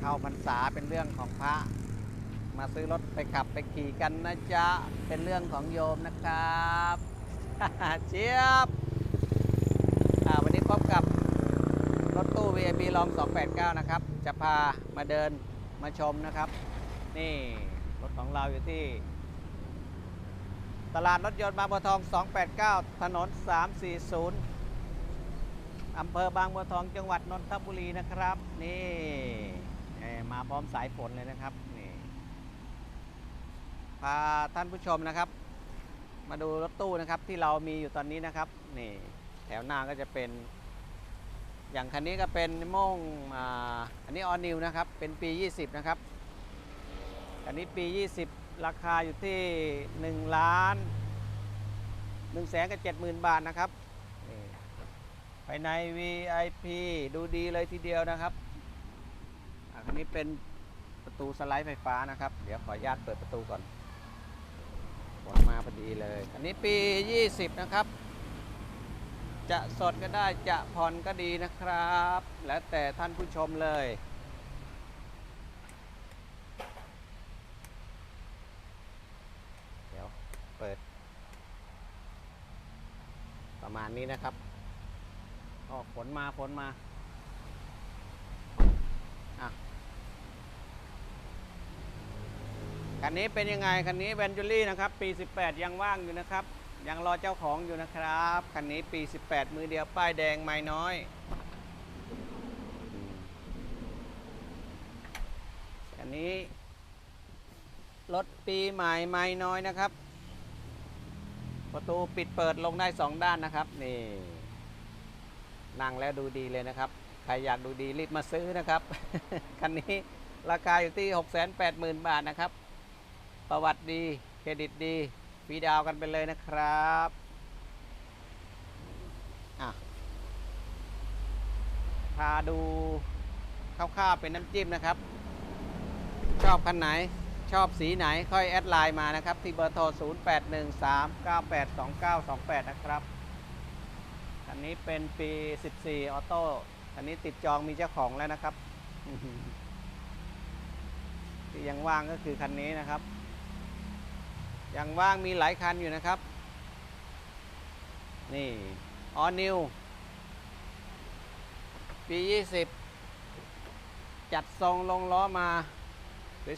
เข้าพรรษาเป็นเรื่องของพระ มาซื้อรถไปขับไปขี่กันนะจ๊ะ เป็นเรื่องของโยมนะครับเจี๊ยบวันนี้พบกับรถตู้ VIP ลอง 289 นะครับ จะพามาเดินมาชมนะครับ นี่รถของเราอยู่ที่ ตลาดรถยนต์บางบัวทอง 289 ถนน 340อำเภอบางบัวทองจังหวัดนนทบุรีนะครับ นี่ มาพร้อมสายฝนเลยนะครับนี่พาท่านผู้ชมนะครับ มาดูรถตู้นะครับที่เรามีอยู่ตอนนี้นะครับนี่แถวหน้าก็จะเป็น อย่างคันนี้ก็เป็นโม่งอ่าอันนี้ออนิวนะครับเป็นปี 20 นะครับอันนี้ปี 20 ราคาอยู่ที่1ล้าน1แสนกับ70,000บาทนะครับนี่ภายใน VIP ดูดีเลยทีเดียวนะครับ อันนี้เป็นประตูสไลด์ไฟฟ้านะครับ เดี๋ยวขออนุญาตเปิดประตูก่อนฝนมาพอดีเลย อันนี้ปี 20 นะครับ จะสดก็ได้จะผ่อนก็ดีนะครับ แล้วแต่ท่านผู้ชมเลยเดี๋ยวเปิด ประมาณนี้นะครับออกฝนมาฝนมาอะ คันนี้เป็นยังไง คันนี้แวนจูรี่นะครับ ปี 18 ยังว่างอยู่นะครับ ยังรอเจ้าของอยู่นะครับ คันนี้ปี 18 มือเดียว ป้ายแดงไม่น้อย คันนี้รถปีใหม่ไม่น้อยนะครับ ประตูปิดเปิดลงได้สองด้านนะครับ นี่ นั่งแล้วดูดีเลยนะครับ ใครอยากดูดีรีบมาซื้อนะครับ คันนี้ราคาอยู่ที่ 680,000 บาทนะครับ ประวัติดี เครดิตดีฟรีดาวกันไปเลยนะครับพาดูคร่าวๆเป็นน้ำจิ้มนะครับ ชอบคันไหนชอบสีไหนค่อยแอดไลน์มานะครับ ที่เบอร์โทร 0813982928 นะครับคันนี้เป็นปี 14 ออโต้คันนี้ติดจองมีเจ้าของแล้วนะครับ ที่ยังว่างก็คือคันนี้นะครับ ยังว่างมีหลายคันอยู่นะครับ นี่ออนิวปี 20 จัดทรงลงล้อมา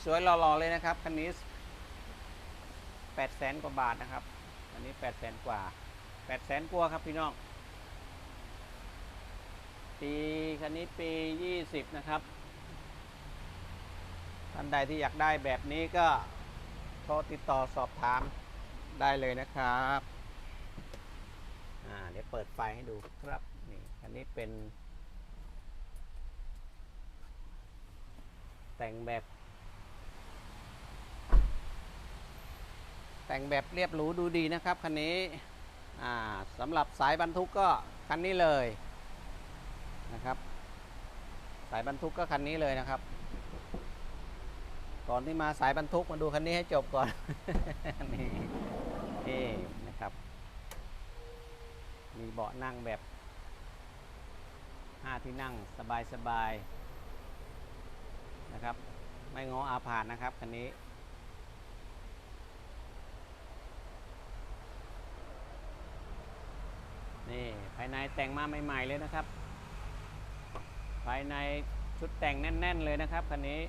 สวยๆหล่อๆเลยนะครับ คันนี้8 0 0แสนกว่าบาทนะครับ อันนี้8 0 0แสนกว่า8 0 0แสนกว่าครับพี่น้อง ปีคันนี้ปี 20 นะครับท่านใดที่อยากได้แบบนี้ก็ โทรติดต่อสอบถามได้เลยนะครับ อ่า เดี๋ยวเปิดไฟให้ดูครับ นี่ อันนี้เป็น แต่งแบบ แต่งแบบเรียบหรูดูดีนะครับ คันนี้ อ่าสำหรับสายบรรทุกก็คันนี้เลยนะครับ สายบรรทุกก็คันนี้เลยนะครับ ก่อนที่มาสายบรรทุกมาดูคันนี้ให้จบก่อน นี่นี่นะครับ มีเบาะนั่งแบบห้าที่นั่งสบายสบายๆนะครับ ไม่งออาผาดนะครับคันนี้นี่ภายในแต่งมาใหม่ ๆ เลยนะครับ ภายในชุดแต่งแน่น ๆ เลยนะครับคันนี้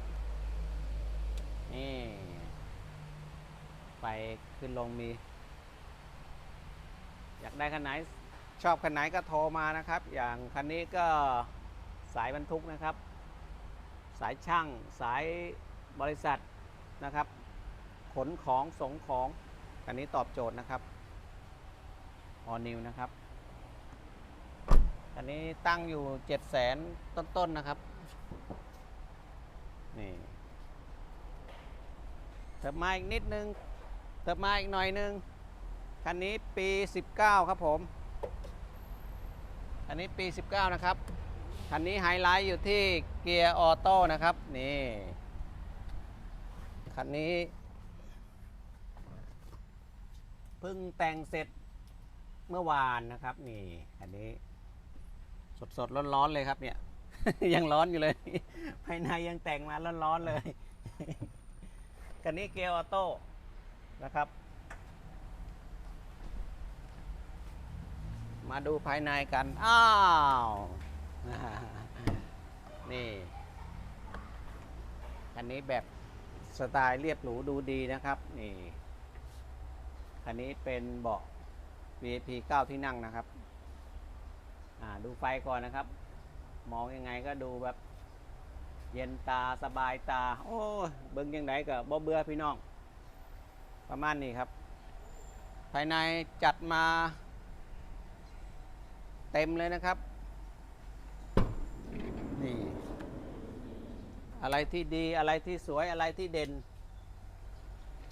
นี่ไฟขึ้นลงมี อยากได้คันไหนชอบคันไหนก็โทรมานะครับ อย่างคันนี้ก็สายบรรทุกนะครับ สายช่างสายบริษัทนะครับ ขนของส่งของคันนี้ตอบโจทย์นะครับออนิวนะครับอันนี้ตั้งอยู่เจ็ดแสนต้นๆนะครับนี่ เถิบมาอีกนิดนึงเถิบมาอีกหน่อยนึง คันนี้ปี 19 ครับผมอันนี้ปี 19 นะครับ คันนี้ไฮไลท์อยู่ที่เกียร์ออโต้นะครับ นี่ คันนี้เพิ่งแต่งเสร็จเมื่อวานนะครับ นี่ อันนี้ สดๆร้อนๆเลยครับเนี่ย ยังร้อนอยู่เลย ภายในยังแต่งมาร้อนๆเลย คันนี้เกียร์ออโต้นะครับ มาดูภายในกัน อ้าว นี่คันนี้แบบสไตล์เรียบหรูดูดีนะครับ นี่คันนี้เป็นเบาะ VIP 9 ที่นั่งนะครับอ่าดูไฟก่อนนะครับ มองยังไงก็ดูแบบ เย็นตาสบายตา โอ้เบิ่งยังไงก็บ่เบื่อพี่น้อง ประมาณนี้ครับ ภายในจัดมา เต็มเลยนะครับ นี่ อะไรที่ดีอะไรที่สวยอะไรที่เด่น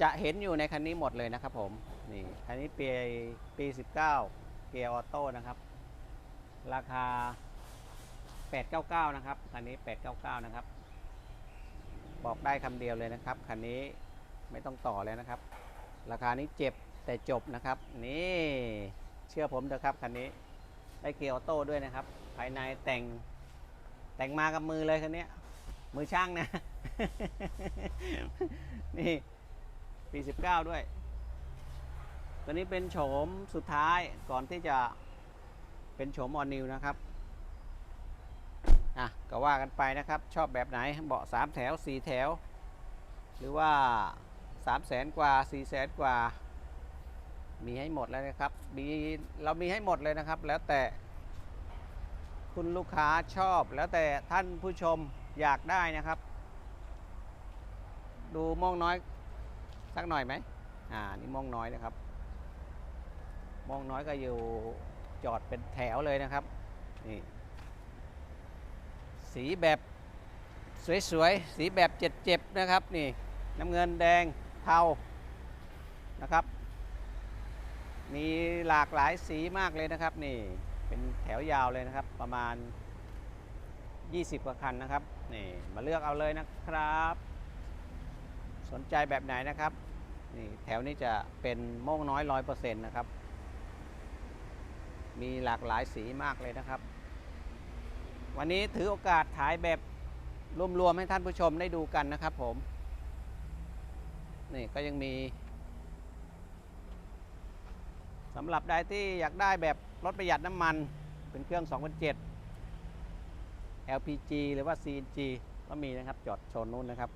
จะเห็นอยู่ในคันนี้หมดเลยนะครับผม นี่คันนี้ปีปี19เกียร์ออโต้นะครับ ราคา 899 นะครับ คันนี้ 899 นะครับ บอกได้คำเดียวเลยนะครับ คันนี้ไม่ต้องต่อแล้วนะครับ ราคานี้เจ็บแต่จบนะครับ นี่เชื่อผมเถอะครับคันนี้ได้เกียร์ออโต้ด้วยนะครับ ภายในแต่งแต่งมากับมือเลยคันนี้มือช่างนะ นี่ปี 19 ด้วย ตัวนี้เป็นโฉมสุดท้ายก่อนที่จะเป็นโฉมออนนิวนะครับ อะก็ว่ากันไปนะครับ ชอบแบบไหนเบาะ3แถว 4 แถว หรือว่า3แสนกว่า4แสนกว่า มีให้หมดแล้วนะครับมีเรามีให้หมดเลยนะครับ แล้วแต่คุณลูกค้าชอบแล้วแต่ท่านผู้ชมอยากได้นะครับ ดูมองน้อยสักหน่อยไหมอ่านี่มองน้อยนะครับมองน้อยก็อยู่จอดเป็นแถวเลยนะครับนี่ สีแบบสวยๆ สีแบบเจ็บๆ นะครับนี่น้ำเงินแดงเทานะครับ มีหลากหลายสีมากเลยนะครับนี่เป็นแถวยาวเลยนะครับประมาณ 20 กว่าคันนะครับนี่มาเลือกเอาเลยนะครับ สนใจแบบไหนนะครับนี่แถวนี้จะเป็นโม่งน้อยร้อยเปอร์เซ็นต์นะครับ มีหลากหลายสีมากเลยนะครับ วันนี้ถือโอกาสถ่ายแบบรวมๆให้ท่านผู้ชมได้ดูกันนะครับผม นี่ก็ยังมีสำหรับใดที่อยากได้แบบรถประหยัดน้ำมันเป็นเครื่อง 2007 LPG หรือว่า CNG ก็มีนะครับ จอดโซนนู้นนะครับ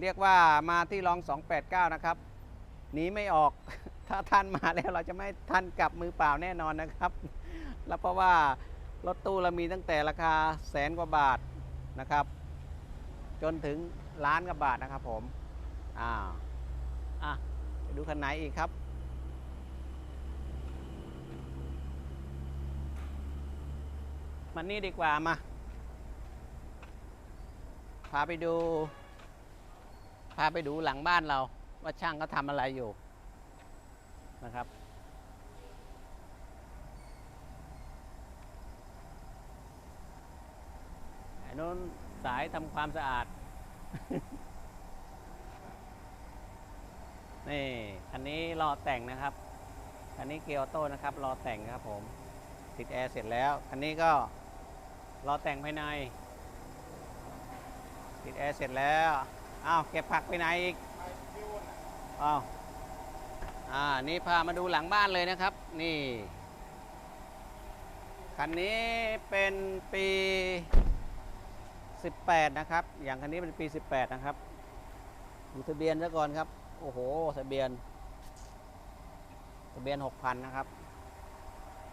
เรียกว่ามาที่ลอง 289 นะครับหนีไม่ออก ถ้าท่านมาแล้วเราจะไม่ท่านกลับมือเปล่าแน่นอนนะครับ แล้วเพราะว่า รถตู้เรามีตั้งแต่ราคาแสนกว่าบาทนะครับ จนถึงล้านกว่าบาทนะครับผมอ่าอะดูคันไหนอีกครับ มันนี่ดีกว่ามา พาไปดู พาไปดูหลังบ้านเรา ว่าช่างเขาทำอะไรอยู่นะครับ นู้นสายทำความสะอาด นี่คันนี้รอแต่งนะครับ คันนี้เกียร์ออโต้นะครับ รอแต่งครับผม ติดแอร์เสร็จแล้ว คันนี้ก็รอแต่งภายใน ติดแอร์เสร็จแล้ว อ้าว เก็บผักไปไหนอีก อ้าว อ่า นี่พามาดูหลังบ้านเลยนะครับ นี่ คันนี้เป็นปี 18 นะครับ อย่างคันนี้เป็นปี 18 นะครับดูทะเบียนซะก่อนครับ โอ้โห ทะเบียน ทะเบียน 6,000 นะครับ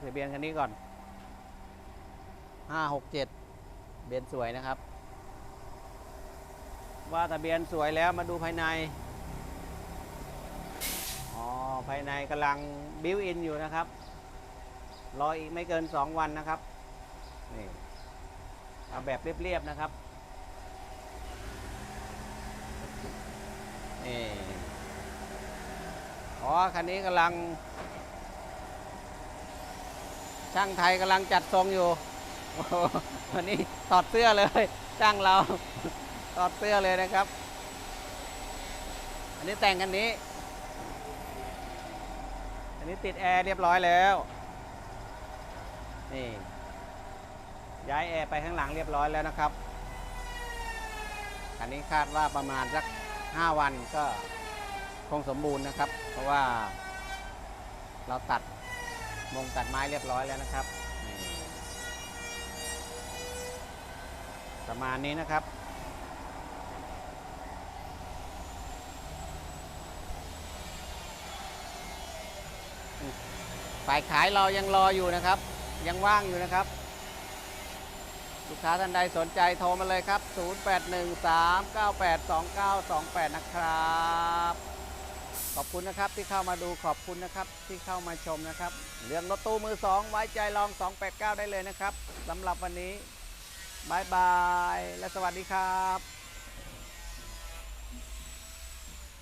ทะเบียนคันนี้ก่อน 567 เบียนสวยนะครับ ว่าทะเบียนสวยแล้วมาดูภายใน อ๋อ ภายในกำลังบิวอินอยู่นะครับ รออีกไม่เกิน 2 วันนะครับ เอาแบบเรียบๆนะครับนี่อ๋อคันนี้กำลัง ช่างไทยกำลังจัดทรงอยู่อันนี้ถอดเสื้อเลยช่างเราถอดเสื้อเลยนะครับ อันนี้แต่งกันนี้ อันนี้ติดแอร์เรียบร้อยแล้ว นี่ ย้ายแอร์ไปข้างหลังเรียบร้อยแล้วนะครับคันนี้คาดว่าประมาณสัก 5 วันก็คงสมบูรณ์นะครับ เพราะว่าเราตัดมงตัดไม้เรียบร้อยแล้วนะครับ ประมาณนี้นะครับฝ่ายขายเรายังรออยู่นะครับ ยังว่างอยู่นะครับ ลูกค้าท่านใดสนใจโทรมาเลยครับ 0813982928 นะครับ ขอบคุณนะครับที่เข้ามาดูขอบคุณนะครับที่เข้ามาชมนะครับ เรื่องรถตู้มือ 2 ไว้ใจลอง 289 ได้เลยนะครับสำหรับวันนี้บายบาย และสวัสดีครับ